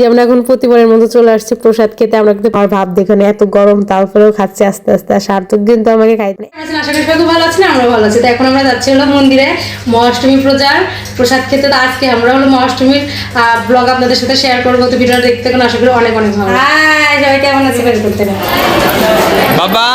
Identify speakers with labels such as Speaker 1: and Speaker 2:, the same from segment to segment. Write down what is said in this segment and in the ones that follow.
Speaker 1: যে আমরা এখন প্রতিবারের মতো চলে আসছি প্রসাদ খেতে আমরা কিন্তু আমার ভাব দেখে না এত গরম তারপরেও খাচ্ছি আস্তে আস্তে আর সার্থক কিন্তু আমাকে খাইতে
Speaker 2: আছেন আশা করি সবাই ভালো আছেন আমরা ভালো আছি। তো এখন আমরা যাচ্ছি হলো মন্দিরে মহাষ্টমী প্রচার প্রসাদ খেতে। তো আজকে আমরা হলো মহাষ্টমীর ব্লগ আপনাদের সাথে শেয়ার করব। তো ভিডিওটা দেখতে থাকুন আশা করি অনেক অনেক ভালো সবাই কেমন আছে বের করতে না
Speaker 3: বাবা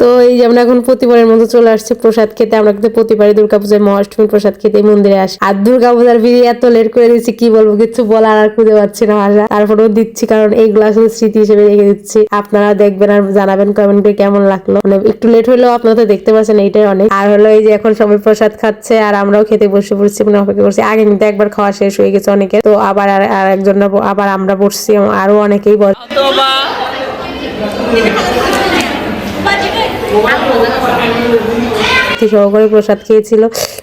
Speaker 1: তো এই যে আমরা এখন প্রতিবারের মতো চলে আসছি প্রসাদ খেতে, আমরা কিন্তু প্রতিবারই দুর্গাপূজার মহাষ্টমী প্রসাদ খেতে মন্দিরে আসি। আর দুর্গাপূজার ভিডিও এত লেট করে দিচ্ছি, কি বলব, কিছু বলার আর খুঁজে পাচ্ছি না ভাষা। তারপরেও দিচ্ছি, কারণ এইগুলো আসলে স্মৃতি হিসেবে রেখে দিচ্ছি। আপনারা দেখবেন আর জানাবেন কমেন্ট করে কেমন লাগল। মানে একটু লেট হলেও আপনারা তো দেখতে পাচ্ছেন, এইটাই অনেক। আর হলো এই যে এখন সবাই প্রসাদ খাচ্ছে, আর আমরাও খেতে বসে পড়ছি মানে অপেক্ষা করছি। আগে কিন্তু একবার খাওয়া শেষ হয়ে গেছে অনেকে। তো আবার আর একজন আবার আমরা বসছি আরও অনেকেই বস।
Speaker 3: 我玩做的真
Speaker 1: ভক্তি সহকারে প্রসাদ খেয়েছিল।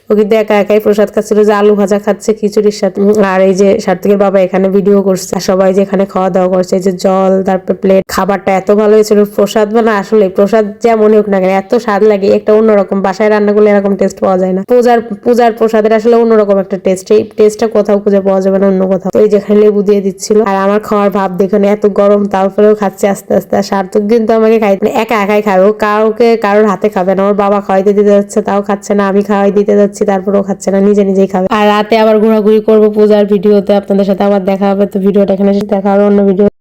Speaker 1: ও কিন্তু একা একাই প্রসাদ খাচ্ছিল যে আলু ভাজা খাচ্ছে খিচুড়ির সাথে। আর এই যে সার্থকের বাবা এখানে ভিডিও করছে। আর সবাই যে এখানে খাওয়া দাওয়া করছে এই যে জল তারপর প্লেট খাবারটা এত ভালো হয়েছিল। প্রসাদ মানে আসলে প্রসাদ যেমন হোক না কেন এত স্বাদ লাগে। একটা অন্যরকম বাসায় রান্না করলে এরকম টেস্ট পাওয়া যায় না। পূজার পূজার প্রসাদের আসলে অন্যরকম একটা টেস্ট এই টেস্টটা কোথাও খুঁজে পাওয়া যাবে না অন্য কোথাও। তো এই যেখানে লেবু দিয়ে দিচ্ছিল। আর আমার খাওয়ার ভাব দেখে না এত গরম তারপরেও খাচ্ছে আস্তে আস্তে। আর সার্থক কিন্তু আমাকে খাই মানে একা একাই খাবে। ও কাউকে কারোর হাতে খাবে না। ওর বাবা খাওয়াইতে দিতে যাচ্ছে, তাও খাচ্ছে না। আমি খাওয়াই দিতে যাচ্ছি, তারপরেও খাচ্ছে না, নিজে নিজেই খাবে। আর রাতে আবার ঘোরাঘুরি করব পূজার ভিডিওতে, আপনাদের সাথে আবার দেখা হবে। তো ভিডিওটা এখানে দেখা হবে অন্য ভিডিও